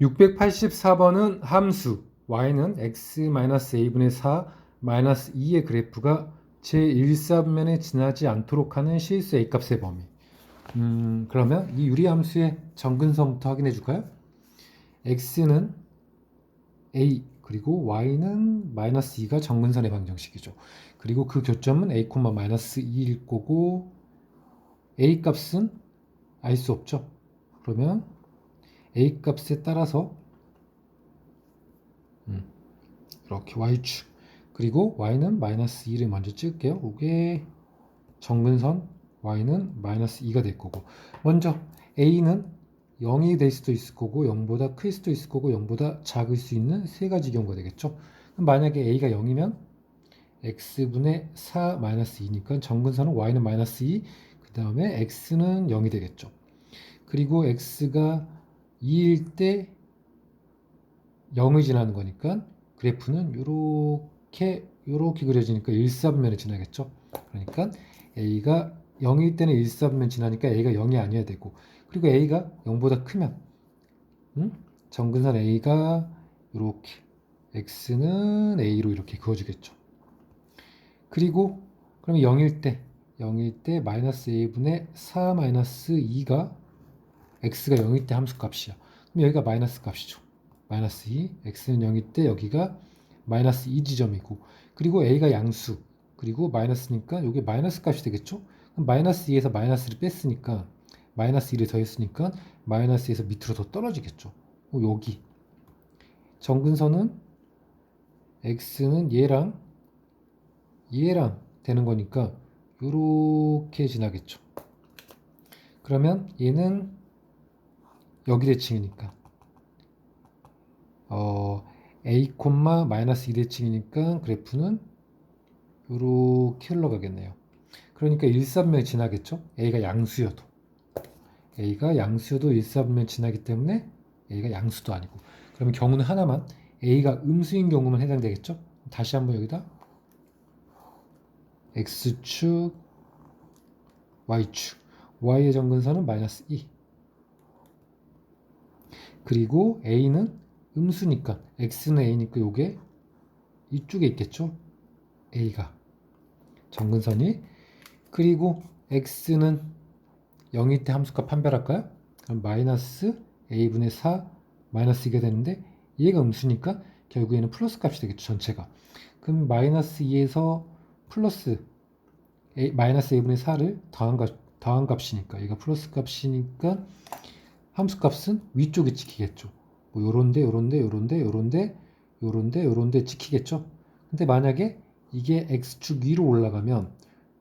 684번은 함수 y는 x-a분의 4 마이너스 2의 그래프가 제1사분면에 지나지 않도록 하는 실수 a값의 범위 음, 그러면 이 유리함수의 정근선부터 확인해 줄까요? x는 a 그리고 y는 마이너스 2가 정근선의 방정식이죠. 그리고 그 교점은 a, 마이너스 2일 거고 a 값은 알 수 없죠. 그러면 a 값에 따라서 음, 이렇게 y축 그리고 y는 마이너스 2를 먼저 찍을게요. 이게 정근선 y는 마이너스 2가 될 거고 먼저 a는 0이 될 수도 있을 거고 0보다 클 수도 있을 거고 0보다 작을 수 있는 세 가지 경우가 되겠죠. 그럼 만약에 a가 0이면 x분의 4 마이너스 2니까 정근선은 y는 마이너스 2, 그 다음에 x는 0이 되겠죠. 그리고 x가 2일 때 0을 지나는 거니까 그래프는 이렇게 이렇게 그려지니까 1사분면에 지나겠죠. 그러니까 a가 0일 때는 1사분면 지나니까 a가 0이 아니어야 되고 그리고 a가 0보다 크면 음? 정근선 a가 이렇게 x는 a로 이렇게 그어지겠죠. 그리고 그럼 0일 때 0일 때 마이너스 a분의 4 마이너스 2가 x가 0일 때 함수 값이야. 그럼 여기가 마이너스 값이죠. 마이너스 2, x는 0일 때 여기가 마이너스 2 지점이고 그리고 a가 양수 그리고 마이너스니까 여기 마이너스 값이 되겠죠. 그럼 마이너스 2에서 마이너스를 뺐으니까 마이너스 1을 더했으니까 마이너스 2에서 밑으로 더 떨어지겠죠. 어, 여기 정근선은 x는 얘랑 얘랑 되는 거니까 이렇게 지나겠죠. 그러면 얘는 여기 대칭이니까 어, a, 마이너스 2 대칭이니까 그래프는 이렇게 흘러가겠네요. 그러니까 1사분면이 지나겠죠. a가 양수여도 a가 양수여도 1사분면 지나기 때문에 a가 양수도 아니고 그러면 경우는 하나만 a가 음수인 경우는 해당되겠죠. 다시 한번 여기다 x축 y축 y의 정근선은 마이너스 2 그리고 a는 음수니까 x는 a니까 요게 이쪽에 있겠죠? A가. 정근선이. 그리고 x는 0일 때 함수값 판별할까요? 그럼 마이너스 a분의 4 마이너스 2가 되는데 얘가 음수니까 결국에는 플러스 값이 되겠죠 전체가. 그럼 마이너스 2에서 플러스 a, 마이너스 a분의 4를 더한 값 더한 값이니까 얘가 플러스 값이니까 함수 값은 위쪽에 찍히겠죠. 뭐 요런데 요런데 요런데 요런데 요런데 요런데 찍히겠죠. 근데 만약에 이게 x축 위로 올라가면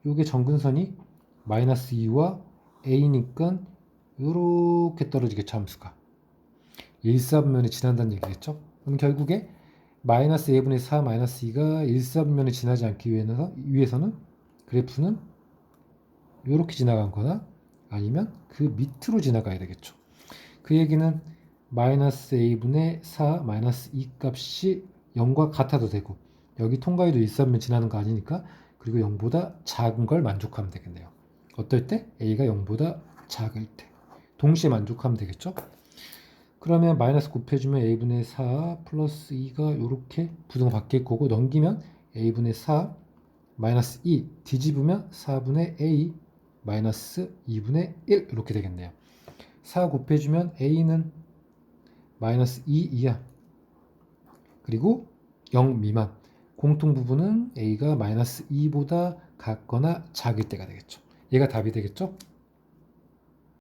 요게 정근선이 마이너스 2와 a니까 요렇게 떨어지겠죠 함수가. 1사분면에 지난다는 얘기겠죠? 그럼 결국에 마이너스 a분의 4 마이너스 2가 1사분면에 지나지 않기 위해서, 위해서는 그래프는 요렇게 지나간 거나 아니면 그 밑으로 지나가야 되겠죠 그 얘기는 마이너스 a분의 4 마이너스 2 값이 0과 같아도 되고 여기 통과에도 1사분면 지나는 거 아니니까 그리고 0보다 작은 걸 만족하면 되겠네요. 어떨 때? a가 0보다 작을 때. 동시에 만족하면 되겠죠? 그러면 마이너스 곱해주면 a분의 4 플러스 2가 이렇게 부등 바뀔 거고 넘기면 a분의 4 마이너스 2 뒤집으면 4분의 a 마이너스 2분의 1 이렇게 되겠네요. 4 곱해주면 a는 마이너스 2 이하 그리고 0 미만 공통 부분은 a가 마이너스 2보다 같거나 작을 때가 되겠죠. 얘가 답이 되겠죠.